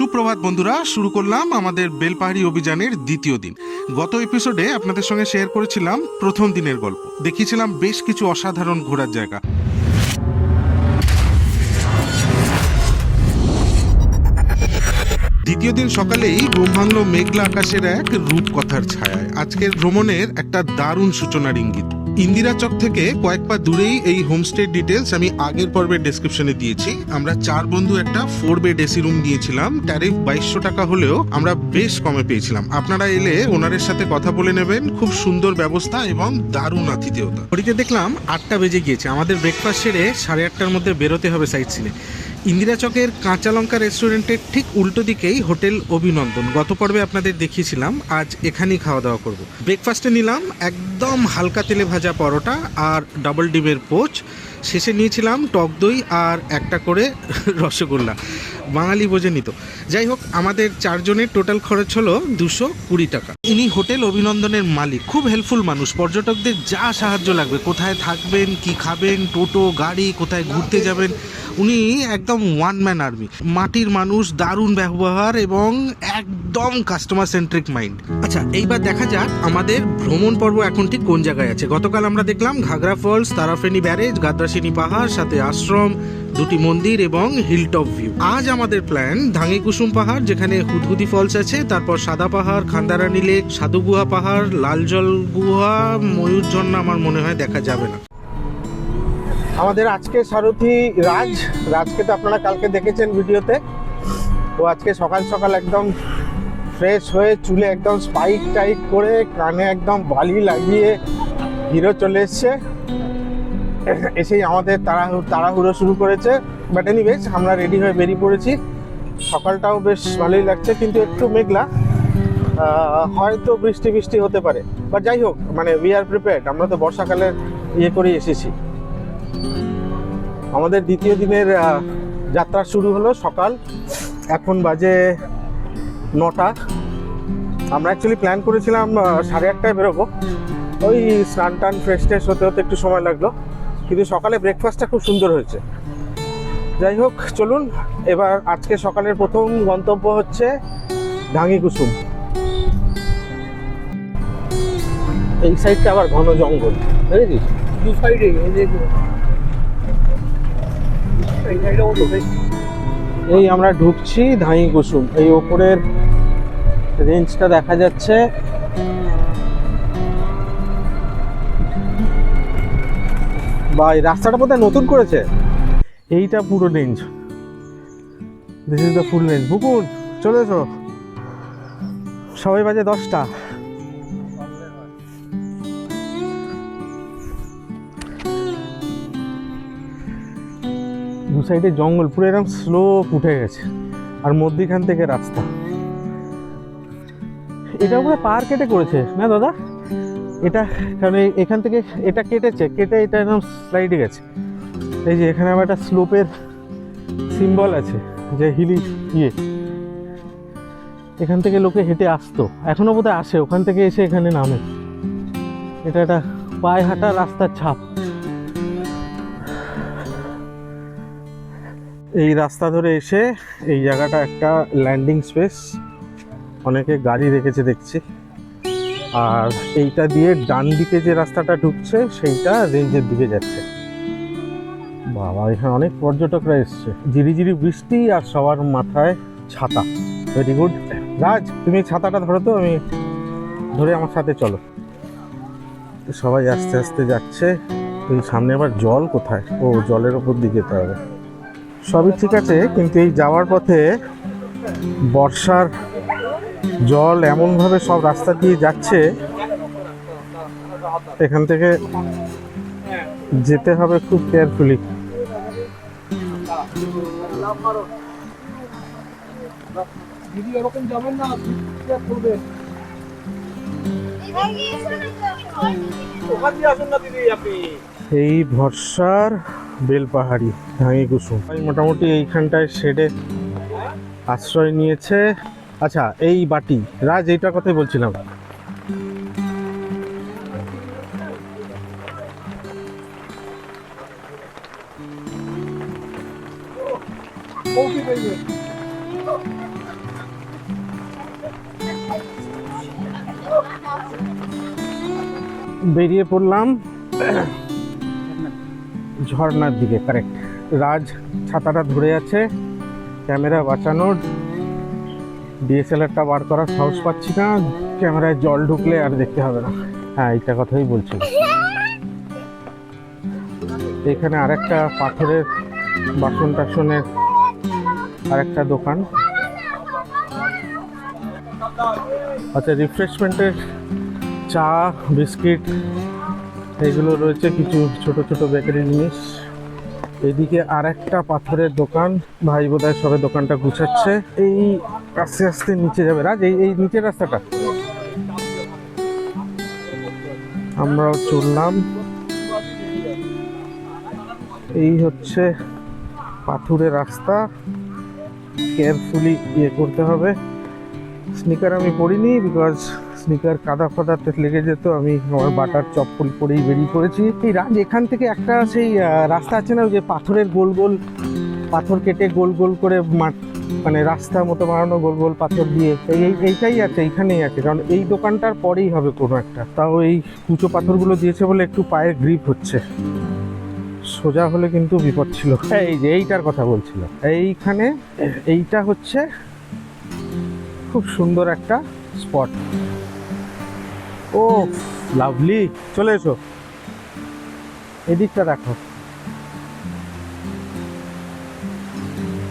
সুপ্রভাত, বন্ধুরা। শুরু করলাম আমাদের বেলপাহাড়ি অভিযানের দ্বিতীয় দিন। গত এপিসোডে আপনাদের সঙ্গে শেয়ার করেছিলাম প্রথম দিনের গল্প। দেখিয়েছিলাম বেশ কিছু অসাধারণ ঘোরার জায়গা। দ্বিতীয় দিন সকালেই ভাঙল মেঘলা আকাশের এক রূপকথার ছায়ায়। আজকের ভ্রমণের একটা দারুণ সূচনার ইঙ্গিত। ইন্দিরা চক থেকে কয়েক পা দূরেই এই হোমস্টে ডিটেলস আমি আগের পর্বের ডেসক্রিপশনে দিয়েছি। আমরা চার বন্ধু একটা ফোর বেড এসি রুম দিয়েছিলাম। ট্যারিফ বাইশশো টাকা হলেও আমরা বেশ কমে পেয়েছিলাম। আপনারা এলে ওনারের সাথে কথা বলে নেবেন। খুব সুন্দর ব্যবস্থা এবং দারুণ আতিথেয়তা। ঘড়িতে দেখলাম আটটা বেজে গিয়েছে। আমাদের ব্রেকফাস্ট সেরে সাড়ে আটটার মধ্যে বেরোতে হবে সাইট সিনে ইন্দিরা চকের কাঁচা লঙ্কা রেস্টুরেন্টের ঠিক উল্টো দিকেই হোটেল অভিনন্দন। গত পর্বে আপনাদের দেখিয়েছিলাম, আজ এখানেই খাওয়া দাওয়া করব। ব্রেকফাস্টে নিলাম একদম হালকা তেলে ভাজা পরোটা আর ডাবল ডিমের পোচ। শেষে নিয়েছিলাম টক দই আর একটা করে রসগোল্লা। বাঙালি বোঝে নিত। যাই হোক, আমাদের চারজনের টোটাল খরচ হলো দুশো কুড়ি টাকা। ইনি হোটেল অভিনন্দনের মালিক, খুব হেল্পফুল মানুষ। পর্যটকদের যা সাহায্য লাগবে, কোথায় থাকবেন, কি খাবেন, টোটো, গাড়ি, কোথায় ঘুরতে যাবেন, উনি একদম ওয়ান ম্যান আর্মি মাটির মানুষ, দারুণ ব্যবহার এবং একদম কাস্টমার সেন্ট্রিক মাইন্ড আচ্ছা এইবার দেখা যাক আমাদের ভ্রমণ পর্ব এখন ঠিক কোন জায়গায় আছে। গতকাল আমরা দেখলাম ঘাগরা ফলস, তারাফেনি ব্যারেজ গাদ্রাসিনী পাহাড়, সাথে আশ্রম, দুটি মন্দির এবং হিলটপ ভিউ আজ আমাদের প্ল্যান ধাঙ্গি কুসুম পাহাড়, যেখানে হুদহুদি ফলস আছে, তারপর সাদা পাহাড় খান্দারানি লেক সাধু গুহা পাহাড় লাল জল গুহা, ময়ূর ঝর্ণা, আমার মনে হয় দেখা যাবে না। আমাদের আজকে সারথি রাজ, রাজকে তো আপনারা কালকে দেখেছেন ভিডিওতে। ও আজকে সকাল সকাল একদম ফ্রেশ হয়ে চুলে একদম স্পাইক টাইট করে কানে একদম বালি লাগিয়ে হিরো চলে এসছে। এসেই আমাদের তাড়াহুড়ো তাড়াহুড়ো শুরু করেছে। বাট এনিওয়েজ আমরা রেডি হয়ে বেরিয়ে পড়েছি। সকালটাও বেশ ভালোই লাগছে, কিন্তু একটু মেঘলা। হয়তো বৃষ্টি বৃষ্টি হতে পারে। বা যাই হোক মানে উই আর প্রিপেয়ার্ড আমরা তো বর্ষাকালের ইয়ে করেই এসেছি। আমাদের দ্বিতীয় দিনের যাত্রা শুরু হলো সকাল। এখন বাজে নটা। আমরা অ্যাকচুয়ালি প্ল্যান করেছিলাম সাড়ে আটটায় বেরোবো। ওই স্নান টান ফ্রেশ ট্রেশ হতে হতে একটু সময় লাগল। কিন্তু সকালে ব্রেকফাস্টটা খুব সুন্দর হয়েছে। যাই হোক চলুন এবার আজকে সকালের প্রথম গন্তব্য হচ্ছে ঢাঙ্গি কুসুম এই সাইডটা আবার ঘন জঙ্গল বুঝেছিস? দু সাইডে এই আমরা ঢুকছি ধাই কুসুম এই ওপরের রেঞ্জটা দেখা যাচ্ছে বা এই রাস্তাটা বোধহয় নতুন করেছে। এইটা পুরো range. This is the full range Bukun, চলে এসো। সবাই বাজে দশটা। দু সাইডে জঙ্গল, পুরো এরকম স্লো উঠে গেছে। আর মধ্যিখান থেকে রাস্তা। এটা পুরো পার কেটে করেছে। না দাদা? এটা কারণ এখান থেকে এটা কেটেছে, কেটে এটা একদম স্লাইডে গেছে। এই যে এখানে আবার একটা স্লোপের সিম্বল আছে, যে হিলি ইয়ে। এখান থেকে লোকে হেঁটে আসতো এখনও বোধহয় আসে, ওখান থেকে এসে এখানে নামে। এটা একটা পায়ে হাঁটা রাস্তার ছাপ। এই রাস্তা ধরে এসে এই জায়গাটা একটা ল্যান্ডিং স্পেস অনেকে গাড়ি রেখেছে দেখছি। আর এইটা দিয়ে ডান দিকে যে রাস্তাটা ঢুকছে, সেইটা রেঞ্জের দিকে যাচ্ছে। বাবা, এখানে অনেক পর্যটকরা এসছে। ঝিরিঝিরি বৃষ্টি আর সবার মাথায় ছাতা। ভেরি গুড রাজ, তুমি ছাতাটা ধরো তো, আমি ধরে আমার সাথে চলো। সবাই আস্তে আস্তে যাচ্ছে। এই সামনে আবার জল কোথায়? ও, জলের ওপর দিকে যেতে হবে। সবই ঠিক আছে, কিন্তু এই যাওয়ার পথে বর্ষার জল এমনভাবে সব রাস্তা দিয়ে যাচ্ছে, এখান থেকে যেতে হবে খুব কেয়ারফুলি এই ভরসার বেলপাহাড়ি ধাঙ্গি কুসুম। মোটামুটি এইখানটায় শেডে আশ্রয় নিয়েছে। আচ্ছা এই বাটি। রাজ, এইটার কথাই বলছিলাম। বেরিয়ে পড়লাম ঝর্নার দিকে কারেক্ট রাজ, ছাতাটা ধরে আছে। ক্যামেরা বাঁচানোর ডিএসএলআরটা বার করার সাহস পাচ্ছি না, ক্যামেরায় জল ঢুকলে আর দেখতে হবে না। হ্যাঁ এইটা কথাই বলছি। এখানে আরেকটা পাথরের বাসন টাসনের আরেকটা দোকান। আচ্ছা রিফ্রেশমেন্টের চা, বিস্কিট, এগুলো রয়েছে কিছু ছোট ছোট বেকারি জিনিস এদিকে আর একটা পাথরের দোকান, ভাই বোধহয় সবে দোকানটা গুছাচ্ছে। এই আস্তে আস্তে নিচে যাবে। রাজ, এই এই নিচের রাস্তাটা। আমরাও চললাম। এই হচ্ছে পাথুরে রাস্তা। কেয়ারফুলি ইয়ে করতে হবে। স্নিকার আমি পরিনি বিকজ স্নিকার কাদা ফাদাতে লেগে যেত। আমি আমার বাটার চপ্পল পরেই বেরিয়ে পড়েছি। এই রাজ, এখান থেকে একটা সেই রাস্তা আছে না যে পাথরের গোল গোল, পাথর কেটে গোল গোল করে মাঠ মানে রাস্তা মতো বানানো গোল গোল পাথর দিয়ে, এই- এইটাই আছে, এইখানেই আছে। কারণ এই দোকানটার পরেই হবে কোনো একটা। তাও এই কুচো পাথরগুলো দিয়েছে বলে একটু পায়ের গ্রিপ হচ্ছে। সোজা হলে কিন্তু বিপদ ছিল। এই যে এইটার কথা বলছিল। এইখানে, এইটা হচ্ছে খুব সুন্দর একটা স্পট ও, লাভলি, চলে এসো। এদিকটা দেখো।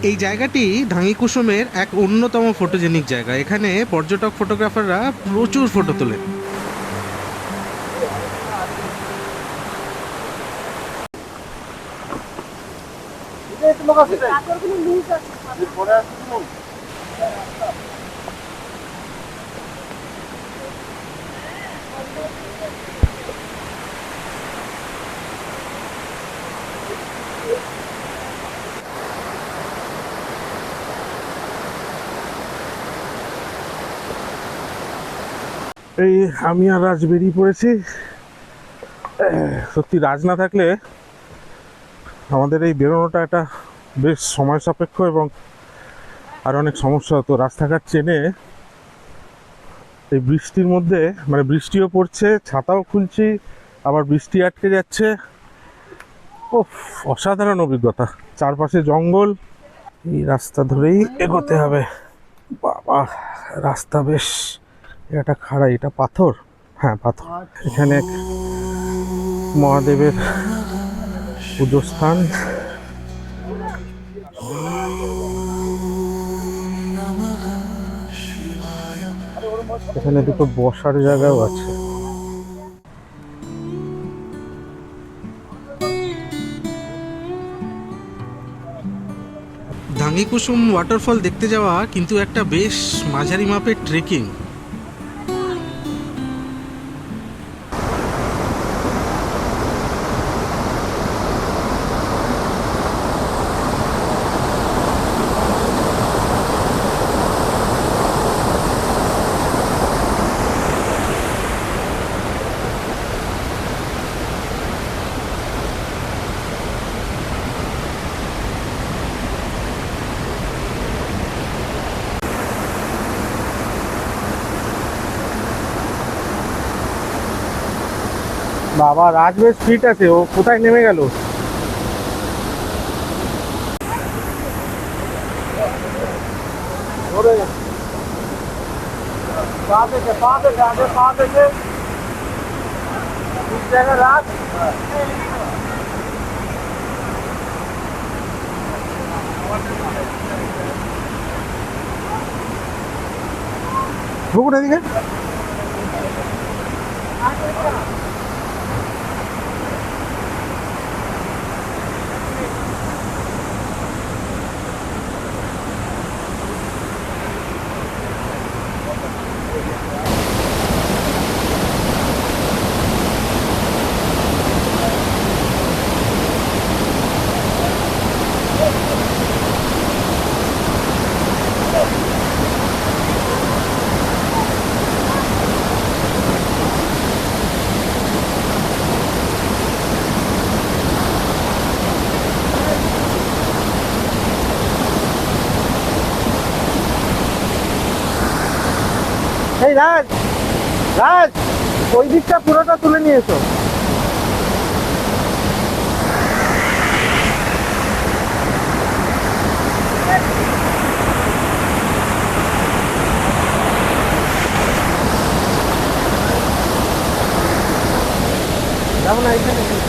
এই জায়গাটি ঢাঙ্গি কুসুমের এক অন্যতম ফটোজেনিক জায়গা। এখানে পর্যটক ফটোগ্রাফাররা প্রচুর ফটো তোলেন এই আমি আর রাজ বেরিয়ে পড়েছি। সত্যি রাজ না থাকলে আমাদের এই বেরোনোটা একটা বেশ সময় সাপেক্ষ এবং আর অনেক সমস্যা হতো। রাস্তাঘাট চেনে এই বৃষ্টির মধ্যে মানে বৃষ্টিও পড়ছে, ছাতাও খুলছি, আবার বৃষ্টি আটকে যাচ্ছে। ও অসাধারণ অভিজ্ঞতা। চারপাশে জঙ্গল, এই রাস্তা ধরেই এগোতে হবে। বাবা, রাস্তা বেশ এটা খাড়া, এটা পাথর? হ্যাঁ পাথর। এখানে মহাদেবের পুজো স্থান। এখানে দুটো বসার জায়গাও আছে। ঢাঙ্গি কুসুম ওয়াটারফল দেখতে যাওয়া কিন্তু একটা বেশ মাঝারি মাপের ট্রেকিং বাবা রাজ বেশ ফিট আছে ও কোথায় নেমে গেল ধরে পা থেকে পা এই রাজ রাজ ওই দিকটা পুরোটা তুলে নিয়ে এসো। যাব না এখানে।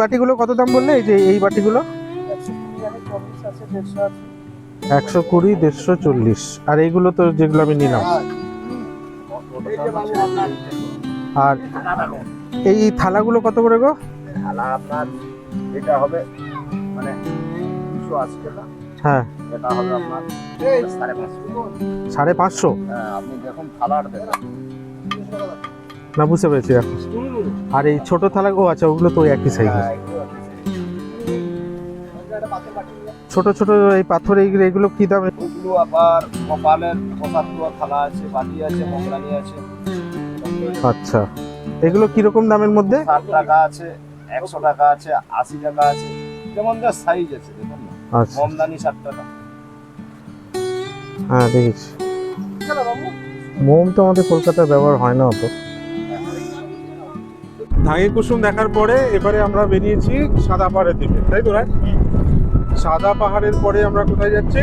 বাটিগুলো কত দাম বললে? এই যে এই বাটিগুলো? একশো কুড়ি দেড়শো চল্লিশ। আর এইগুলো তো যেগুলো আমি নিলাম। আর এই থালাগুলো কত করে গো? থালা আপনার এটা হবে মানে দুশো আশি টাকা। হ্যাঁ। এটা হবে আপনার সাড়ে পাঁচশো। সাড়ে পাঁচশো? হ্যাঁ আপনি দেখুন থালার দেখুন। না বুঝতে পেরেছি এখন আর এই ছোট থালা ও আচ্ছা ওগুলো তো একই সাইজের ছোট ছোট এই পাথর এইগুলো এগুলো কি দামে? ওগুলো আবার কপালের পঁচাত্তর থালা আছে বাটি আছে মগরানি আছে। আচ্ছা। এগুলো কীরকম দামের মধ্যে? ষাট টাকা আছে একশো টাকা আছে আশি টাকা আছে। যেমন যা সাইজ আছে দেখুন আচ্ছা। মমদানি ষাট টাকা। হ্যাঁ দেখেছি। মোম তো আমাদের কলকাতায় ব্যবহার হয় না অত। ধাগে কুসুম দেখার পরে এবারে আমরা বেরিয়েছি সাদা পাহাড়ের দিকে তাই তো রায় সাদা পাহাড়ের পরে আমরা কোথায় যাচ্ছি?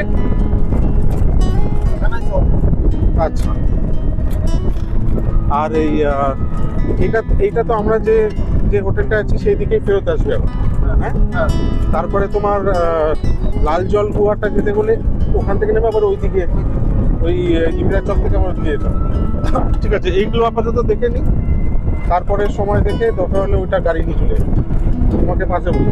আচ্ছা। আর এই এটা এইটা তো আমরা যে যে হোটেলটা আছি সেই দিকেই ফেরত আসবে হ্যাঁ? তারপরে তোমার লাল জল কুয়াটা যেতে বলে ওখান থেকে নেবে আবার ওই আহ, ইমরা চক থেকে আমার দিয়ে ঠিক আছে এইগুলো আপাতত দেখে নিই। তারপরে সময় দেখে দরকার হলে ওইটা গাড়ি নিয়ে চলে তোমাকে পাশে বলি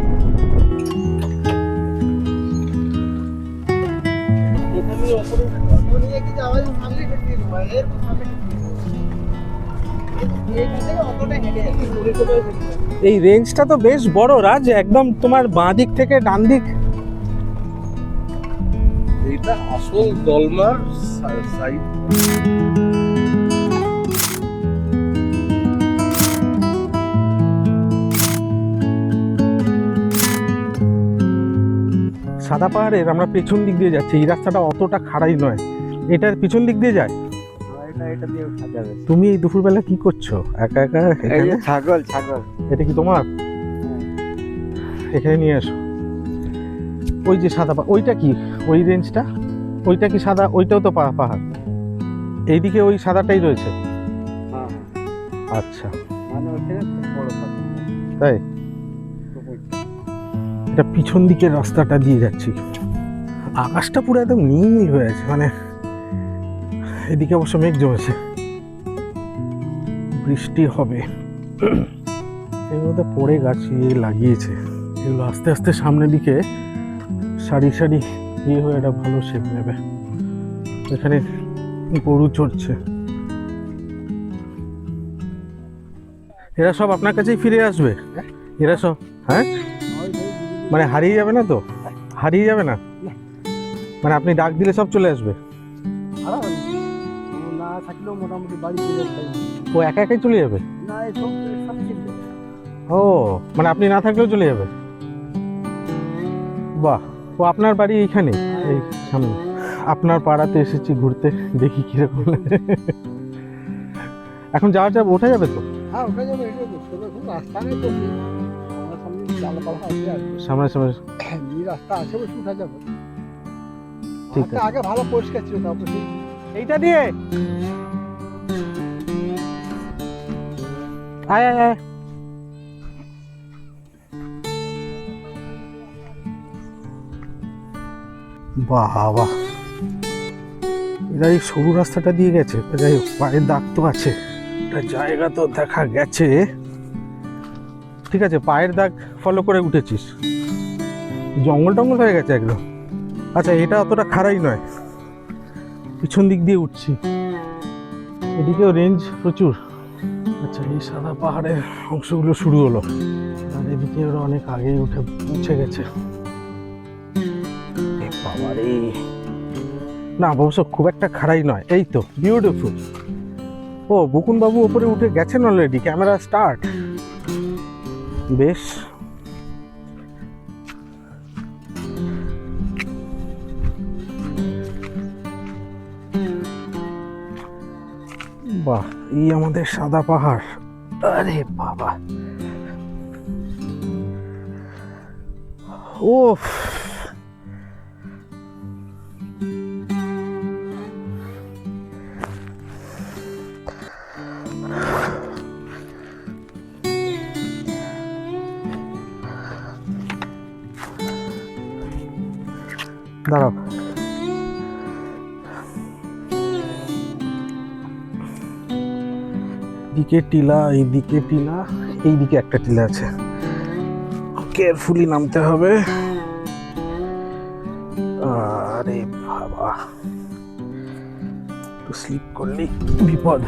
এই রেঞ্জটা তো বেশ বড় রাজ। একদম তোমার বাঁ দিক থেকে ডান দিক। এইটা আসল দলমার সাইড সাদা পাহাড়ের আমরা পেছন দিক দিয়ে যাচ্ছি এই রাস্তাটা অতটা খাড়াই নয়। এটার পিছন দিক দিয়ে যায়। সাজাবে তুমি এই দুপুরবেলা কি করছ? একা একা ছাগল ছাগল। এটা কি তোমার? এখানে নিয়ে এসো। ওই যে সাদা ওইটা কি? ওই রেঞ্জটা ওইটা কি সাদা? ওইটাও তো পাহাড়। এইদিকে ওই সাদাটাই রয়েছে। হ্যাঁ আচ্ছা। মানে তাই? এটা পিছন দিকের রাস্তাটা দিয়ে যাচ্ছি। আকাশটা পুরো একদম নীল হয়ে আছে মানে এদিকে অবশ্য মেঘ জমেছে। বৃষ্টি হবে। এর মধ্যে পড়ে গাছ লাগিয়েছে। এগুলো আস্তে আস্তে সামনের দিকে সারি সারি ইয়ে হয়ে একটা ভালো শেপ নেবে। এখানে গরু চড়ছে। এরা সব আপনার কাছেই ফিরে আসবে? এরা সব হ্যাঁ? মানে হারিয়ে যাবে না তো? হারিয়ে যাবে না? মানে আপনি ডাক দিলে সব চলে আসবে? না থাকলেও মোটামুটি বাড়ি ও একা একাই চলে যাবে? না ও মানে আপনি না থাকলেও চলে যাবে? বাহ ও আপনার বাড়ি এইখানে এই সামনে। আপনার পাড়াতে এসেছি ঘুরতে দেখি কীরকম এখন যাওয়া যাবে ওঠা যাবে তো? হ্যাঁ ওখানে যাবে রাস্তা নেই তো। সামনে আছে আর সামনে রাস্তা আছে উঠা যাবে। ঠিক রাস্তা আগে ভালো পরিষ্কার ছিল তারপর সেই এইটা দিয়ে? আয় আয় আয়। বাবা। এরা এই সরু রাস্তাটা দিয়ে গেছে। যাই হোক পায়ের দাগ তো আছে। একটা জায়গা তো দেখা গেছে। ঠিক আছে, পায়ের দাগ ফলো করে উঠেছিস। জঙ্গল টঙ্গল হয়ে গেছে একদম। আচ্ছা এটা অতটা খারাই নয়। পিছন দিক দিয়ে উঠছি। এদিকেও রেঞ্জ প্রচুর। আচ্ছা এই সাদা পাহাড়ের অংশগুলো শুরু হলো। আর এদিকে ওরা অনেক আগেই উঠে পৌঁছে গেছে। না, অবশ্য খুব একটা খারাই নয়। এই তো বিউটিফুল ও বকুন বাবু ওপরে উঠে গেছেন অলরেডি ক্যামেরা স্টার্ট বেশ বাহ এই আমাদের সাদা পাহাড় আরে বাবা ওফ দাঁড়াও। দিকে টিলা, এইদিকে টিলা, এইদিকে একটা টিলা আছে। কেয়ারফুলি নামতে হবে। আরে বাবা। একটু স্লিপ করলেই বিপদ।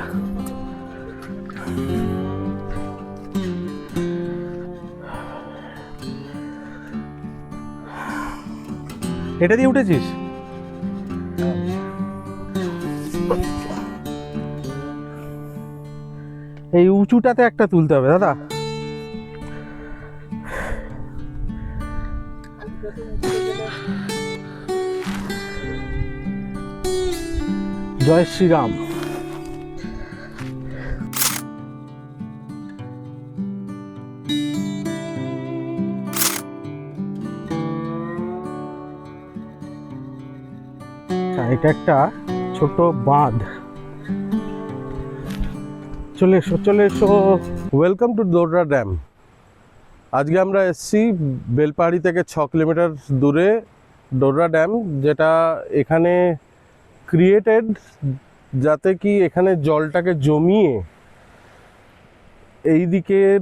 এটা দিয়ে উঠেছিস? এই উঁচুটাতে একটা তুলতে হবে দাদা। জয় শ্রীরাম। এটা একটা ছোট বাঁধ। চলে এসো চলে এসো। ওয়েলকাম টু দোররা ড্যাম আজকে আমরা এসছি বেলপাহাড়ি থেকে ছ কিলোমিটার দূরে ডোররা ড্যাম যেটা এখানে ক্রিয়েটেড যাতে কি এখানে জলটাকে জমিয়ে এই দিকের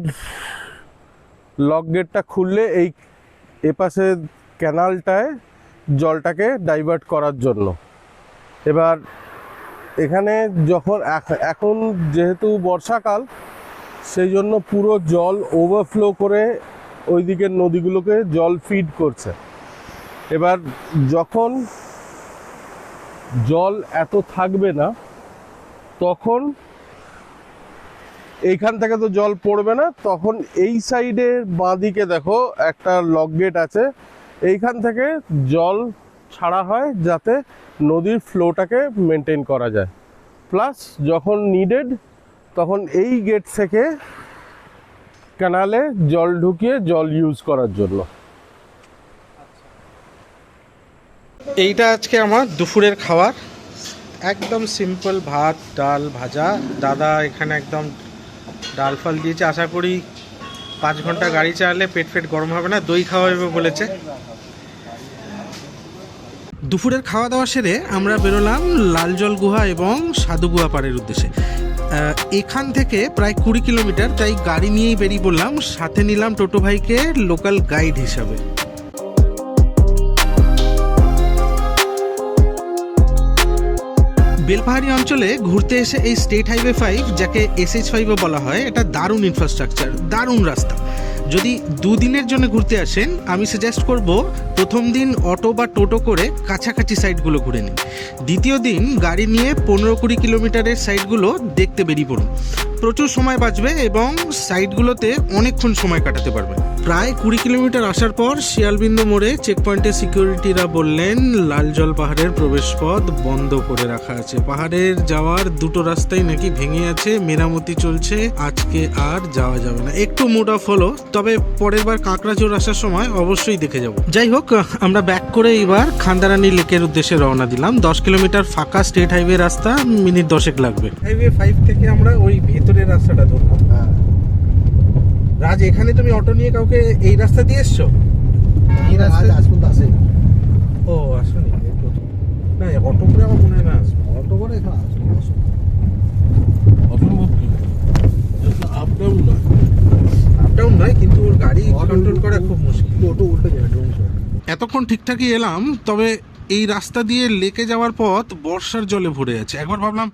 লক গেটটা খুললে এই এপাশে ক্যানালটায় জলটাকে ডাইভার্ট করার জন্য। এবার এখানে যখন এখন যেহেতু বর্ষাকাল, সেই জন্য পুরো জল ওভারফ্লো করে ওই দিকের নদীগুলোকে জল ফিড করছে। এবার যখন জল এত থাকবে না, তখন এইখান থেকে তো জল পড়বে না, তখন এই সাইডের বাঁদিকে দেখো একটা লক গেট আছে, এইখান থেকে জল ছাড়া হয় যাতে নদীর ফ্লোটাকে মেনটেন করা যায়। প্লাস যখন নিডেড তখন এই গেট থেকে ক্যানালে জল ঢুকিয়ে জল ইউজ করার জন্য। এইটা আজকে আমার দুপুরের খাবার। একদম সিম্পল ভাত, ডাল ভাজা। দাদা এখানে একদম ডাল ফাল দিয়েছে। আশা করি পাঁচ ঘণ্টা গাড়ি চালালে পেট ফেট গরম হবে না, দই খাওয়া হবে বলেছে। দুপুরের খাওয়া দাওয়া সেরে আমরা বেরোলাম লালজল গুহা এবং সাধু গুহা পাড়ের উদ্দেশ্যে। এখান থেকে প্রায় কুড়ি কিলোমিটার, তাই গাড়ি নিয়েই বেরিয়ে পড়লাম। সাথে নিলাম টোটো ভাইকে লোকাল গাইড হিসাবে। বেলপাহাড়ি অঞ্চলে ঘুরতে এসে এই স্টেট হাইওয়ে ফাইভ, যাকে এসএইচ ফাইভও বলা হয়, এটা দারুণ ইনফ্রাস্ট্রাকচার দারুণ রাস্তা। যদি দুদিনের জন্য ঘুরতে আসেন, আমি সাজেস্ট করব প্রথম দিন অটো বা টোটো করে কাছাকাছি সাইডগুলো ঘুরে নিন। দ্বিতীয় দিন গাড়ি নিয়ে পনেরো কুড়ি কিলোমিটারের সাইডগুলো দেখতে বেরিয়ে পড়ুন। প্রচুর সময় বাঁচবে এবং সাইডগুলোতে অনেকক্ষণ সময় কাটাতে পারবে। প্রায় কুড়ি কিলোমিটার আসার পর শিয়ালবিন্দু মোড়ে চেকপয়েন্টে সিকিউরিটিরা বললেন, লাল জল পাহাড়ের প্রবেশপথ বন্ধ করে রাখা আছে। পাহাড়ের যাওয়ার দুটো রাস্তাই নাকি ভেঙে আছে, মেরামতি চলছে, আজকে আর যাওয়া যাবে না। একটু মুড অফ হলো, তবে পরের বার কাঁকড়াচোর আসার সময় অবশ্যই দেখে যাব। যাই হোক, আমরা ব্যাক করে এবার খান্দারানি লেকের উদ্দেশ্যে রওনা দিলাম। দশ কিলোমিটার ফাঁকা স্টেট হাইওয়ে রাস্তা, মিনিট দশেক লাগবে। হাইওয়ে ফাইভ থেকে আমরা ওই ভেতরের রাস্তাটা ধরবো। রাজ এখানে তুমি অটো নিয়ে কাউকে এই রাস্তা দিয়ে এসছো? এই রাস্তা আজ পর্যন্ত আসে ও আসুনি না অটো করে আমার মনে হয় না আসবে। অটো করে এখানে আসবে। অসম্ভব কি? আপ ডাউন না আপ ডাউন নয় কিন্তু ওর গাড়ি কন্ট্রোল করা খুব মুশকিল। অটো উল্টে যায় এতক্ষণ ঠিকঠাকই এলাম তবে এই রাস্তা দিয়ে লেকে যাওয়ার পথ বর্ষার জলে ভরে আছে। একবার ভাবলাম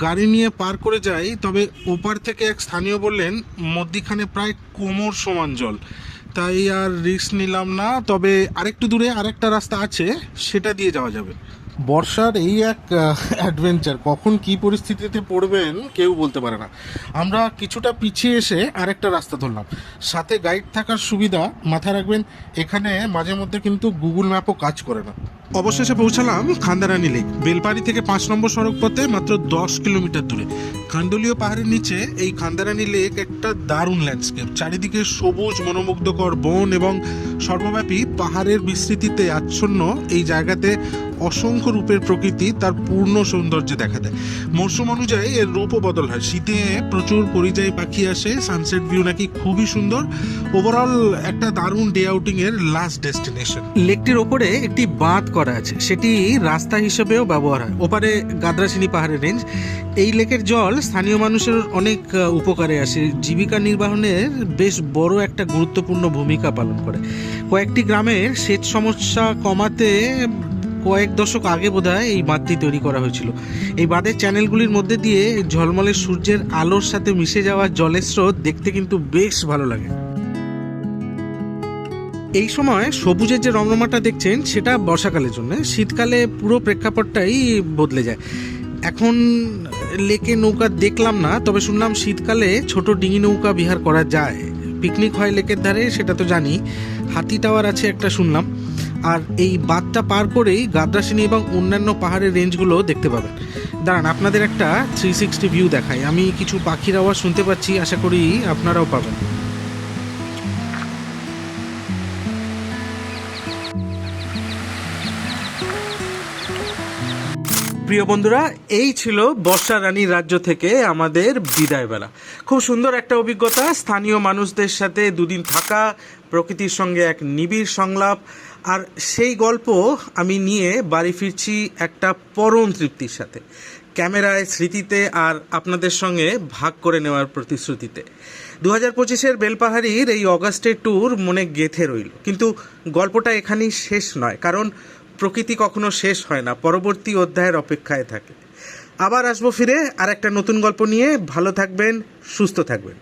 গাড়ি নিয়ে পার করে যাই, তবে ওপার থেকে এক স্থানীয় বললেন, মধ্যিখানে প্রায় কোমর সমান জল। তাই আর রিস্ক নিলাম না, তবে আরেকটু দূরে আরেকটা রাস্তা আছে, সেটা দিয়ে যাওয়া যাবে। বর্ষার এই এক অ্যাডভেঞ্চার কখন কি পরিস্থিতিতে পড়বেন কেউ বলতে পারে না। আমরা কিছুটা পিছিয়ে এসে আরেকটা রাস্তা ধরলাম। সাথে গাইড থাকার সুবিধা মাথায় রাখবেন, এখানে মাঝে মধ্যে কিন্তু গুগল ম্যাপও কাজ করে না। অবশেষে পৌঁছালাম খান্দারানি লেক বেলপাড়ি থেকে পাঁচ নম্বর সড়ক পথে মাত্র দশ কিলোমিটার দূরে। কান্ডলীয় পাহাড়ের নিচে এই খান্দারানি লেক একটা দারুণ ল্যান্ডস্কেপ চারিদিকে সবুজ, মনোমুগ্ধকর বন এবং সর্বব্যাপী পাহাড়ের বিস্তৃতিতে আচ্ছন্ন এই জায়গাতে অসংখ্য রূপের প্রকৃতি তার পূর্ণ সৌন্দর্যে দেখা দেয়। মরশুম অনুযায়ী এর রূপও বদল হয়। শীতে প্রচুর পরিযায়ী পাখি আসে সানসেট ভিউ নাকি খুবই সুন্দর। ওভারঅল একটা দারুণ ডে আউটিং এর লাস্ট ডেস্টিনেশন লেকটির ওপরে একটি বাঁধ করা আছে। সেটি রাস্তা হিসেবেও ব্যবহার হয়। ওপারে গাদ্রাসিনী পাহাড়ের রেঞ্জ এই লেকের জল স্থানীয় মানুষের অনেক উপকারে আসে। জীবিকা নির্বাহনের বেশ বড় একটা গুরুত্বপূর্ণ ভূমিকা পালন করে। কয়েকটি গ্রামের সেচ সমস্যা কমাতে কয়েক দশক আগে বোধহয় এই বাঁধটি তৈরি করা হয়েছিল। এই বাঁধের চ্যানেলগুলির মধ্যে দিয়ে ঝলমলে সূর্যের আলোর সাথে মিশে যাওয়া জলের স্রোত দেখতে কিন্তু বেশ ভালো লাগে। এই সময় সবুজের যে রমরমাটা দেখছেন, সেটা বর্ষাকালের জন্য। শীতকালে পুরো প্রেক্ষাপটটাই বদলে যায়। এখন লেকে নৌকা দেখলাম না, তবে শুনলাম শীতকালে ছোট ডিঙি নৌকা বিহার করা যায়। পিকনিক হয় লেকের ধারে, সেটা তো জানি। হাতি টাওয়ার আছে একটা শুনলাম। আর এই বাঁধটা পার করেই গাদ্রাসিনী এবং অন্যান্য পাহাড়ের রেঞ্জগুলো দেখতে পাবেন। দাঁড়ান, আপনাদের একটা থ্রি সিক্সটি ভিউ দেখাই। আমি কিছু পাখির আওয়াজ শুনতে পাচ্ছি, আশা করি আপনারাও পাবেন। প্রিয় বন্ধুরা, এই ছিল বর্ষা রানীর রাজ্য থেকে আমাদের বিদায় বেলা। খুব সুন্দর একটা অভিজ্ঞতা, স্থানীয় মানুষদের সাথে দুদিন থাকা, প্রকৃতির সঙ্গে এক নিবিড় সংলাপ। আর সেই গল্প আমি নিয়ে বাড়ি ফিরছি একটা পরম তৃপ্তির সাথে, ক্যামেরায়, স্মৃতিতে আর আপনাদের সঙ্গে ভাগ করে নেওয়ার প্রতিশ্রুতিতে। দু হাজার পঁচিশের বেলপাহাড়ির এই অগাস্টের ট্যুর মনে গেথে রইল। কিন্তু গল্পটা এখানেই শেষ নয়, কারণ প্রকৃতি কখনো শেষ হয় না, পরবর্তী অধ্যায়ের অপেক্ষায় থাকে। আবার আসব ফিরে আর একটা নতুন গল্প নিয়ে। ভালো থাকবেন, সুস্থ থাকবেন।